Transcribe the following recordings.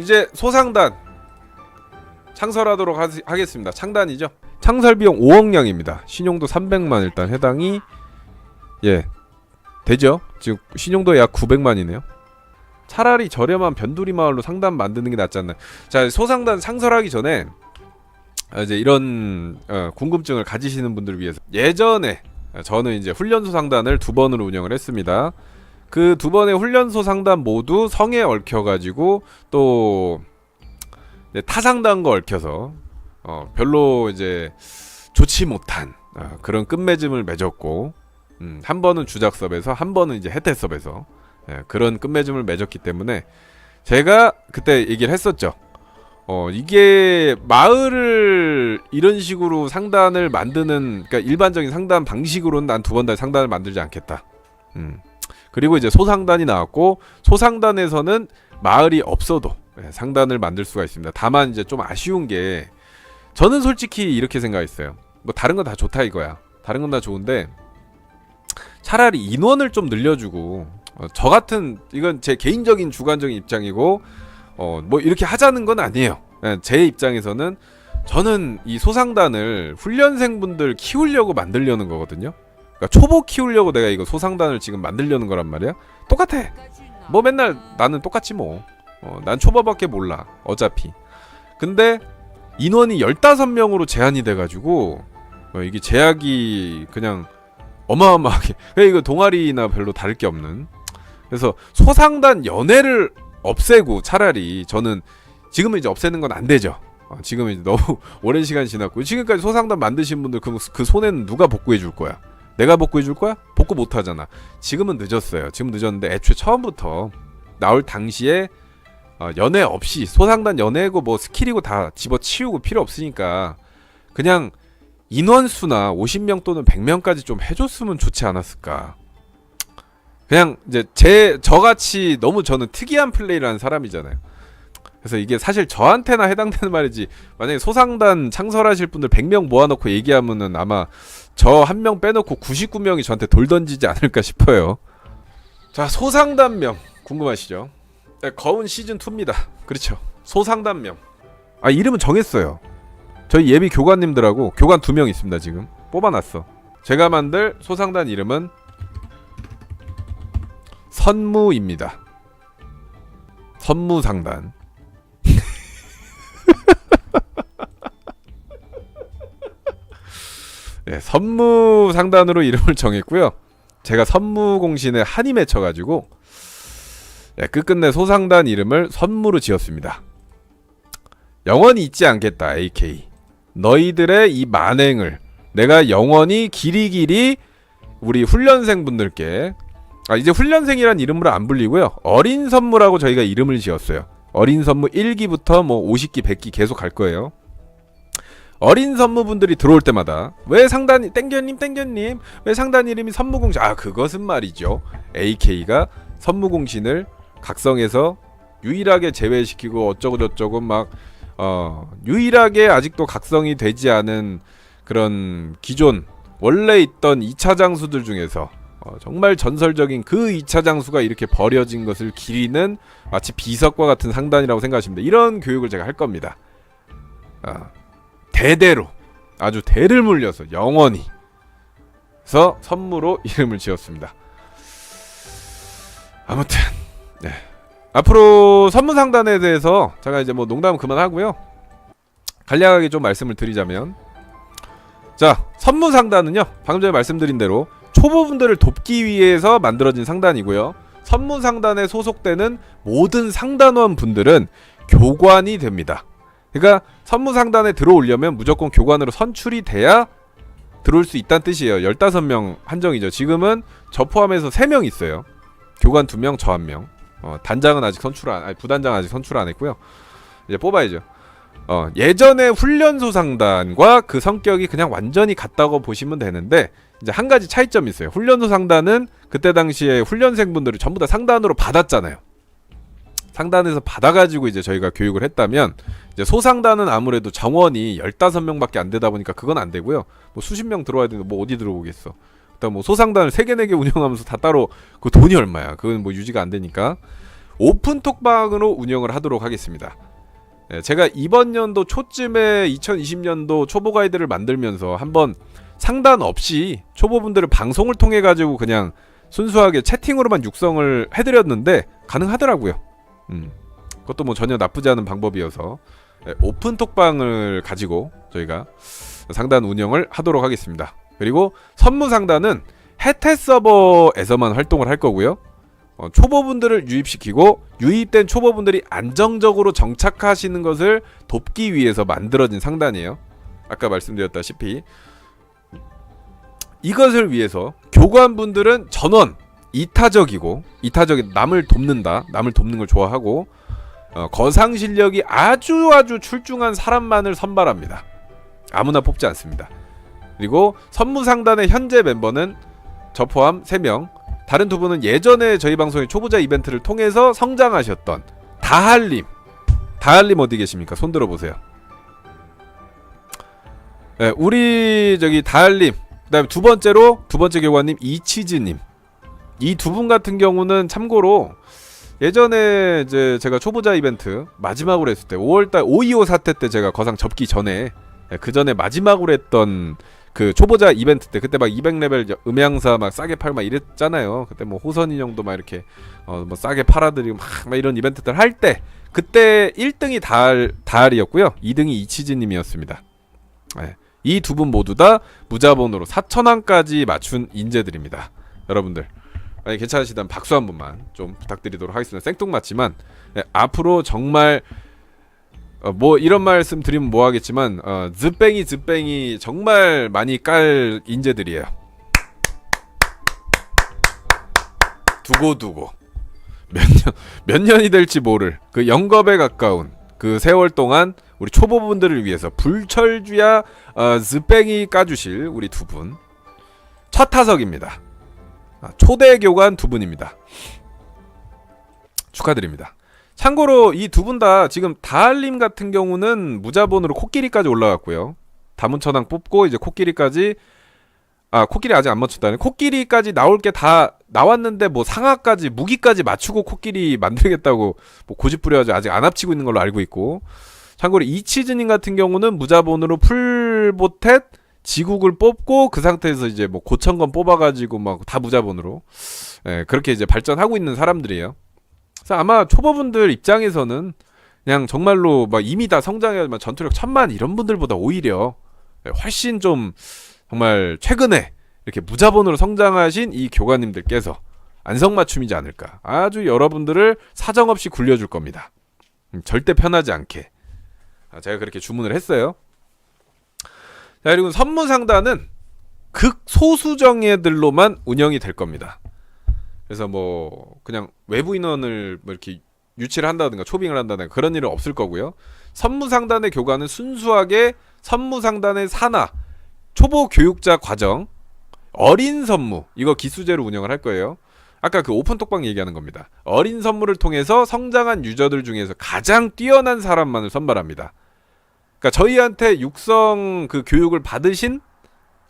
이제 소상단 창설하도록 하, 하겠습니다. 창단이죠. 창설 비용 5억량입니다. 신용도 300만 일단 해당이 예 되죠. 지금 신용도 약 900만이네요. 차라리 저렴한 변두리 마을로 상단 만드는 게 낫지 않나. 자 소상단 창설하기 전에 아, 이제 이런 어, 궁금증을 가지시는 분들을 위해서 예전에 저는 이제 훈련소 상단을 두 번으로 운영을 했습니다. 그 두 번의 훈련소 상단 모두 성에 얽혀가지고 또 타상단과 얽혀서 어, 별로 이제 좋지 못한 어, 그런 끝맺음을 맺었고 음, 한 번은 주작섭에서 한 번은 이제 혜태섭에서 예, 그런 끝맺음을 맺었기 때문에 제가 그때 얘기를 했었죠. 어 이게 마을을 이런 식으로 상단을 만드는 그러니까 일반적인 상단 방식으로는 난 두 번 다 상단을 만들지 않겠다. 음. 그리고 이제 소상단이 나왔고 소상단에서는 마을이 없어도 예, 상단을 만들 수가 있습니다. 다만 이제 좀 아쉬운 게 저는 솔직히 이렇게 생각했어요. 뭐 다른 건 다 좋다 이거야. 다른 건 다 좋은데 차라리 인원을 좀 늘려주고 어, 저 같은 이건 제 개인적인 주관적인 입장이고 어 뭐 이렇게 하자는 건 아니에요. 예, 제 입장에서는 저는 이 소상단을 훈련생분들 키우려고 만들려는 거거든요. 그러니까 초보 키우려고 내가 이거 소상단을 지금 만들려는 거란 말이야. 똑같아. 뭐 맨날 나는 똑같지 뭐. 어, 난 초보밖에 몰라. 어차피. 근데 인원이 15명으로 제한이 돼 가지고 어, 이게 제약이 그냥 어마어마하게. 그냥 이거 동아리나 별로 다를 게 없는. 그래서 소상단 연애를 없애고 차라리 저는 지금은 이제 없애는 건 안 되죠. 어, 지금은 이제 너무 오랜 시간 지났고 지금까지 소상단 만드신 분들 그, 그 손해는 누가 복구해 줄 거야? 내가 복구해 줄 거야? 복구 못 하잖아. 지금은 늦었어요. 지금 늦었는데 애초에 처음부터 나올 당시에 어, 연애 없이 소상단 연애고 뭐 스킬이고 다 집어치우고 필요 없으니까 그냥 인원수나 50명 또는 100명까지 좀 해줬으면 좋지 않았을까. 그냥 이제 제 저같이 너무 저는 특이한 플레이를 하는 사람이잖아요. 그래서 이게 사실 저한테나 해당되는 말이지 만약에 소상단 창설하실 분들 100명 모아놓고 얘기하면은 아마 저 한 명 빼놓고 99명이 저한테 돌 던지지 않을까 싶어요. 자 소상단명 궁금하시죠? 네, 거운 시즌 2입니다. 그렇죠. 소상단명. 아 이름은 정했어요. 저희 예비 교관님들하고 교관 두 명 있습니다 지금 뽑아놨어. 제가 만들 소상단 이름은 선무입니다. 선무상단. 네, 선무 상단으로 이름을 정했고요. 제가 선무공신에 한이 맺혀가지고 네, 끝끝내 소상단 이름을 선무로 지었습니다. 영원히 잊지 않겠다, AK. 너희들의 이 만행을 내가 영원히 길이 길이 우리 훈련생 분들께 아 이제 훈련생이란 이름으로 안 불리고요. 어린 선무라고 저희가 이름을 지었어요. 어린 선무 1기부터 뭐 50기, 100기 계속 갈 거예요. 어린 선무분들이 들어올 때마다 왜 상단 땡겨님 땡겨님 왜 상단 이름이 선무공신 아 그것은 말이죠 AK가 선무공신을 각성해서 유일하게 제외시키고 어쩌고 저쩌고 막 어, 유일하게 아직도 각성이 되지 않은 그런 기존 원래 있던 2차 장수들 중에서 어, 정말 전설적인 그 2차 장수가 이렇게 버려진 것을 기리는 마치 비석과 같은 상단이라고 돼요. 이런 교육을 제가 할 겁니다. 어, 대대로 아주 대를 물려서 영원히 서 선무로 이름을 지었습니다. 아무튼 네. 앞으로 선무 상단에 대해서 제가 이제 뭐 농담은 그만하고요. 간략하게 좀 말씀을 드리자면 자 선무 상단은요 방금 전에 말씀드린 대로 초보분들을 돕기 위해서 만들어진 상단이고요. 선무 상단에 소속되는 모든 상단원 분들은 교관이 됩니다. 그러니까 선무 상단에 들어오려면 무조건 교관으로 선출이 돼야 들어올 수 있다는 뜻이에요. 15명 한정이죠. 지금은 저 포함해서 3명 있어요. 교관 2명, 저 1명. 어, 단장은 아직 선출 안, 아니 부단장 아직 선출 안 했고요. 이제 뽑아야죠. 어, 예전에 훈련소 상단과 그 성격이 그냥 완전히 같다고 보시면 되는데 이제 한 가지 차이점이 있어요. 훈련소 상단은 그때 당시에 훈련생분들을 전부 다 상단으로 받았잖아요. 상단에서 받아가지고 이제 저희가 교육을 했다면 이제 소상단은 아무래도 정원이 15명밖에 안 되다 보니까 그건 안 되고요. 뭐 수십 명 들어와야 되는데 뭐 어디 들어오겠어. 일단 뭐 소상단을 3개 4개 운영하면서 다 따로 그 돈이 얼마야. 그건 뭐 유지가 안 되니까 오픈 톡방으로 운영을 하도록 하겠습니다. 예, 제가 이번 연도 초쯤에 2020년도 초보 가이드를 만들면서 한번 상단 없이 초보분들을 방송을 통해 가지고 그냥 순수하게 채팅으로만 육성을 해드렸는데 가능하더라고요. 음, 그것도 뭐 전혀 나쁘지 않은 방법이어서 예, 오픈 톡방을 가지고 저희가 상단 운영을 하도록 하겠습니다. 그리고 선무 상단은 해태 서버에서만 활동을 할 거고요. 어, 초보분들을 유입시키고 유입된 초보분들이 안정적으로 정착하시는 것을 돕기 위해서 만들어진 상단이에요. 아까 말씀드렸다시피 이것을 위해서 교관분들은 전원 이타적이고 이타적인 남을 돕는다, 남을 돕는 걸 좋아하고 어, 거상 실력이 아주 아주 출중한 사람만을 선발합니다. 아무나 뽑지 않습니다. 그리고 선무상단의 현재 멤버는 저 포함 3명 다른 두 분은 예전에 저희 방송의 초보자 이벤트를 통해서 성장하셨던 다할님 다할님 어디 계십니까? 손 들어보세요. 네, 우리 저기 다할님 그다음에 두 번째로 두 번째 교관님 이치즈님 이 두 분 같은 경우는 참고로 예전에 이제 제가 초보자 이벤트 마지막으로 했을 때 5월달 525 사태 때 제가 거상 접기 전에 예, 그 전에 마지막으로 했던 그 초보자 이벤트 때 그때 막 200레벨 음향사 막 싸게 팔고 막 이랬잖아요. 그때 뭐 호선 인형도 막 이렇게 어 뭐 싸게 팔아드리고 막, 막 이런 이벤트들 할 때 그때 1등이 다알 다알이었고요. 2등이 이치즈님이었습니다. 네. 이두 분 모두 다 무자본으로 4천원까지 맞춘 인재들입니다. 여러분들 만약 괜찮으시다면 박수 한 번만 좀 부탁드리도록 하겠습니다. 생뚱맞지만 네, 앞으로 정말 어, 뭐 이런 말씀 드리면 뭐 하겠지만 어, 즈뺑이 즈뺑이 정말 많이 깔 인재들이에요. 두고 두고 몇 년 몇 년이 될지 모를 그 영겁에 가까운 그 세월 동안 우리 초보분들을 위해서 불철주야 어, 즈뺑이 까주실 우리 두 분. 첫 타석입니다. 아, 초대 교관 두 분입니다. 축하드립니다. 참고로 이 두 분 다 지금 다알림 같은 경우는 무자본으로 코끼리까지 올라갔고요. 다문천왕 뽑고 이제 코끼리까지 아 코끼리 아직 안 맞췄다네. 코끼리까지 나올 게 다 나왔는데 뭐 상하까지 무기까지 맞추고 코끼리 만들겠다고 뭐 고집부려가지고 아직 안 합치고 있는 걸로 알고 있고. 참고로 이치즈님 같은 경우는 무자본으로 풀보텟 지국을 뽑고 그 상태에서 이제 뭐 고천건 뽑아가지고 막 다 무자본으로 예, 그렇게 이제 발전하고 있는 사람들이에요. 그래서 아마 초보분들 입장에서는 그냥 정말로 막 이미 다 성장해 막 전투력 천만 이런 분들보다 오히려 예, 훨씬 좀 정말 최근에 이렇게 무자본으로 성장하신 이 교관님들께서 안성맞춤이지 않을까. 아주 여러분들을 사정없이 굴려줄 겁니다. 음, 절대 편하지 않게. 아, 제가 그렇게 주문을 했어요. 자, 그리고 선무 상단은 극소수 정예들로만 운영이 될 겁니다. 그래서 뭐 그냥 외부 인원을 뭐 이렇게 유치를 한다든가 초빙을 한다든가 그런 일은 없을 거고요. 선무상단의 교관은 순수하게 선무상단의 산하 초보 교육자 과정 어린 선무 이거 기수제로 운영을 할 거예요. 아까 그 오픈 톡방 얘기하는 겁니다. 어린 선무를 통해서 성장한 유저들 중에서 가장 뛰어난 사람만을 선발합니다. 그러니까 저희한테 육성 그 교육을 받으신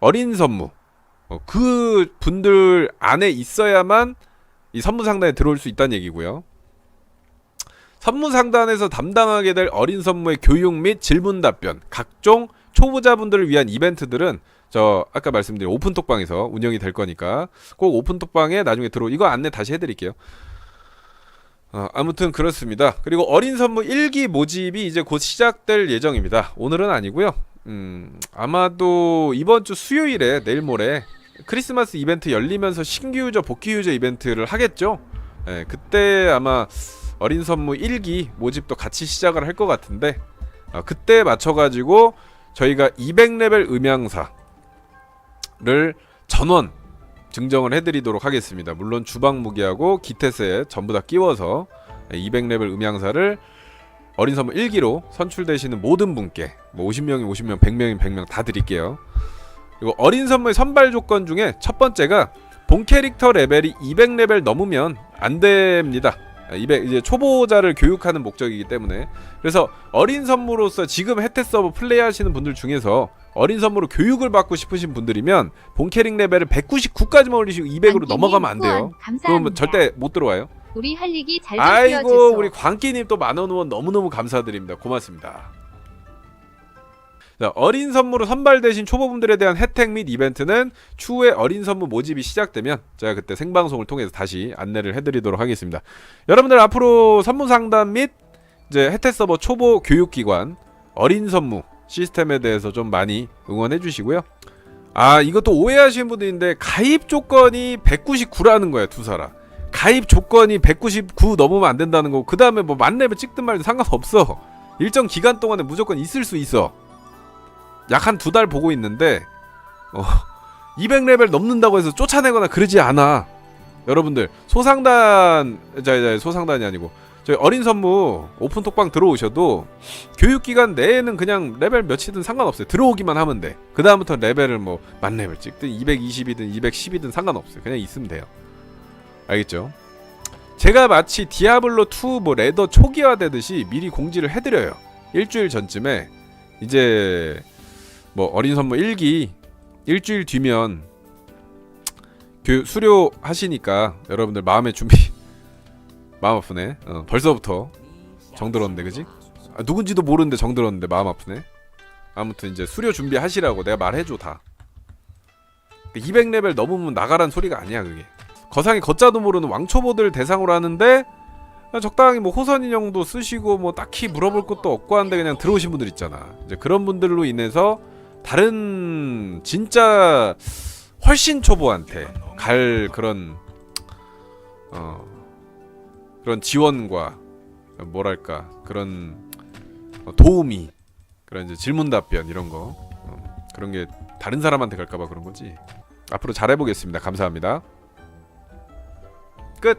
어린 선무 어, 그 분들 안에 있어야만 이 선무 상단에 들어올 수 있다는 얘기고요. 선무 상단에서 담당하게 될 어린 선무의 교육 및 질문 답변, 각종 초보자분들을 위한 이벤트들은 저 아까 말씀드린 오픈톡방에서 운영이 될 거니까 꼭 오픈톡방에 나중에 들어 이거 안내 다시 해드릴게요. 어, 아무튼 그렇습니다. 그리고 어린 선무 1기 모집이 이제 곧 시작될 예정입니다. 오늘은 아니고요. 음, 아마도 이번 주 수요일에 내일 모레 크리스마스 이벤트 열리면서 신규 유저 복귀 유저 이벤트를 하겠죠. 예, 그때 아마 어린 선무 1기 모집도 같이 시작을 할 것 같은데 어, 그때 맞춰가지고 저희가 200레벨 음향사를 전원 증정을 해드리도록 하겠습니다. 물론 주방 무기하고 기태세 전부 다 끼워서 200레벨 음향사를 어린 선무 1기로 선출되시는 모든 분께 뭐 50명이 50명, 100명이 100명 다 드릴게요. 그리고 어린 선무의 선발 조건 중에 첫 번째가 본 캐릭터 레벨이 200레벨 넘으면 안 됩니다. 200 이제 초보자를 교육하는 목적이기 때문에 그래서 어린 선무로서 지금 혜태 서버 플레이하시는 분들 중에서 어린 선무로 교육을 받고 싶으신 분들이면 본 캐릭 레벨을 199까지만 올리시고 200으로 넘어가면 안 돼요. 그러면 절대 못 들어와요. 우리 할리기 잘좀 아이고 키워주소. 우리 광기님 또 만원 후원 너무너무 감사드립니다. 고맙습니다. 자, 어린 선물로 선발되신 초보분들에 대한 혜택 및 이벤트는 추후에 어린 선물 모집이 시작되면 제가 그때 생방송을 통해서 다시 안내를 해드리도록 하겠습니다. 여러분들 앞으로 선물 상담 및 이제 혜택 서버 초보 교육기관 어린 선무 시스템에 대해서 좀 많이 응원해 주시고요. 아 이것도 오해하시는 분들인데 가입 조건이 199라는 거예요 두 사람. 가입 조건이 199 넘으면 안 된다는 거고 그 다음에 뭐 만렙을 찍든 말든 상관없어. 일정 기간 동안에 무조건 있을 수 있어. 약 한 두 달 보고 있는데 어, 200레벨 넘는다고 해서 쫓아내거나 그러지 않아. 여러분들 소상단 자, 자 소상단이 아니고 저희 어린 선무 오픈 톡방 들어오셔도 교육 기간 내에는 그냥 레벨 몇이든 상관없어요. 들어오기만 하면 돼. 그 다음부터 레벨을 뭐 만렙을 찍든 220이든 210이든 상관없어요. 그냥 있으면 돼요. 알겠죠? 제가 마치 디아블로 2 뭐 레더 초기화 되듯이 미리 공지를 해드려요. 일주일 전쯤에 이제 뭐 어린 선무 1기 일주일 뒤면 교 수료 하시니까 여러분들 마음의 준비 마음 아프네. 어, 벌써부터 정 들었는데 그지? 아, 누군지도 모르는데 정 들었는데 마음 아프네. 아무튼 이제 수료 준비하시라고 내가 말해줘 다. 200레벨 넘으면 나가란 소리가 아니야 그게. 거상이 걷자도 모르는 왕초보들 대상으로 하는데 그냥 적당히 뭐 호선 인형도 쓰시고 뭐 딱히 물어볼 것도 없고 한데 그냥 들어오신 분들 있잖아. 이제 그런 분들로 인해서 다른 진짜 훨씬 초보한테 갈 그런 어 그런 지원과 뭐랄까 그런 어, 도움이 그런 이제 질문 답변 이런 거 어, 그런 게 다른 사람한테 갈까봐 그런 거지. 앞으로 잘해보겠습니다. 감사합니다. 끝.